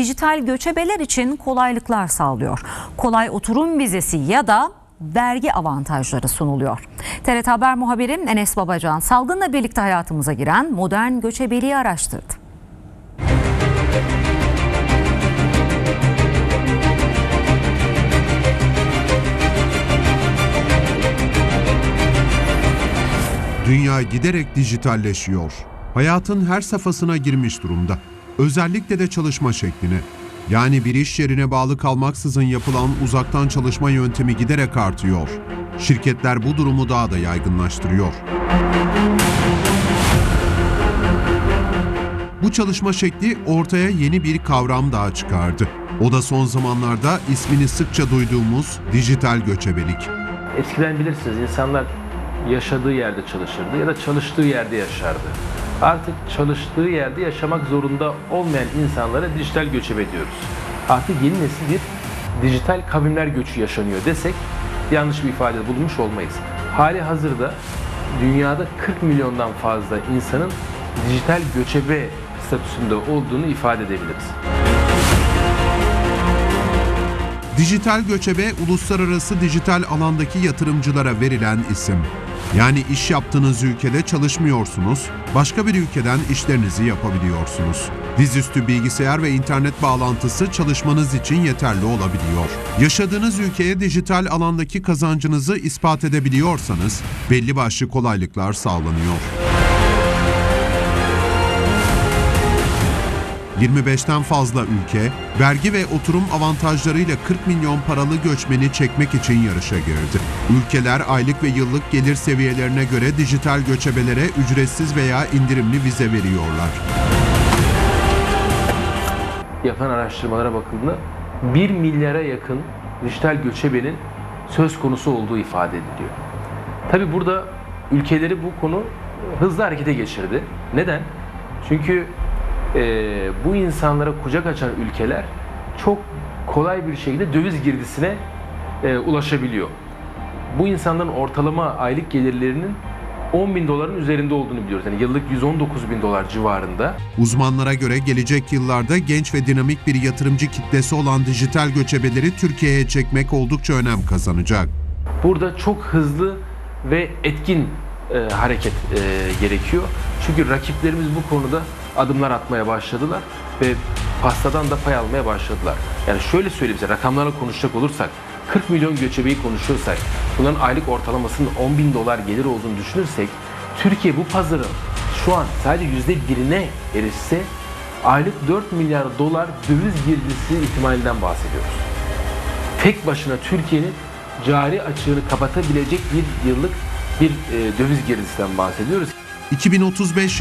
dijital göçebeler için kolaylıklar sağlıyor. Kolay oturum vizesi ya da vergi avantajları sunuluyor. TRT Haber muhabirim Enes Babacan salgınla birlikte hayatımıza giren modern göçebeliği araştırdı. Dünya giderek dijitalleşiyor. Hayatın her safhasına girmiş durumda. Özellikle de çalışma şekline. Yani bir iş yerine bağlı kalmaksızın yapılan uzaktan çalışma yöntemi giderek artıyor. Şirketler bu durumu daha da yaygınlaştırıyor. Bu çalışma şekli ortaya yeni bir kavram daha çıkardı. O da son zamanlarda ismini sıkça duyduğumuz dijital göçebelik. Eskiden bilirsiniz insanlar yaşadığı yerde çalışırdı ya da çalıştığı yerde yaşardı. Artık çalıştığı yerde yaşamak zorunda olmayan insanlara dijital göçebe diyoruz. Artık yeni nesil bir dijital kavimler göçü yaşanıyor desek yanlış bir ifade bulmuş olmayız. Hali hazırda dünyada 40 milyondan fazla insanın dijital göçebe statüsünde olduğunu ifade edebiliriz. Dijital göçebe uluslararası dijital alandaki yatırımcılara verilen isim. Yani iş yaptığınız ülkede çalışmıyorsunuz, başka bir ülkeden işlerinizi yapabiliyorsunuz. Dizüstü bilgisayar ve internet bağlantısı çalışmanız için yeterli olabiliyor. Yaşadığınız ülkeye dijital alandaki kazancınızı ispat edebiliyorsanız belli başlı kolaylıklar sağlanıyor. 25'ten fazla ülke, vergi ve oturum avantajlarıyla 40 milyon paralı göçmeni çekmek için yarışa girdi. Ülkeler aylık ve yıllık gelir seviyelerine göre dijital göçebelere ücretsiz veya indirimli vize veriyorlar. Yapılan araştırmalara bakıldığında 1 milyara yakın dijital göçebenin söz konusu olduğu ifade ediliyor. Tabi burada ülkeleri bu konu hızlı harekete geçirdi. Neden? Çünkü e, bu insanlara kucak açan ülkeler çok kolay bir şekilde döviz girdisine e, ulaşabiliyor. Bu insanların ortalama aylık gelirlerinin 10 bin doların üzerinde olduğunu biliyoruz. Yani yıllık 119 bin dolar civarında. Uzmanlara göre gelecek yıllarda genç ve dinamik bir yatırımcı kitlesi olan dijital göçebeleri Türkiye'ye çekmek oldukça önem kazanacak. Burada çok hızlı ve etkin e, hareket e, gerekiyor. Çünkü rakiplerimiz bu konuda adımlar atmaya başladılar ve pastadan da pay almaya başladılar. Yani şöyle söyleyeyim size rakamlarla konuşacak olursak 40 milyon göçebeyi konuşuyorsak bunların aylık ortalamasının 10 bin dolar gelir olduğunu düşünürsek Türkiye bu pazarın şu an sadece yüzde birine erişse aylık 4 milyar dolar döviz girdisi ihtimalinden bahsediyoruz tek başına Türkiye'nin cari açığını kapatabilecek bir yıllık bir e, döviz girdisinden bahsediyoruz. 2035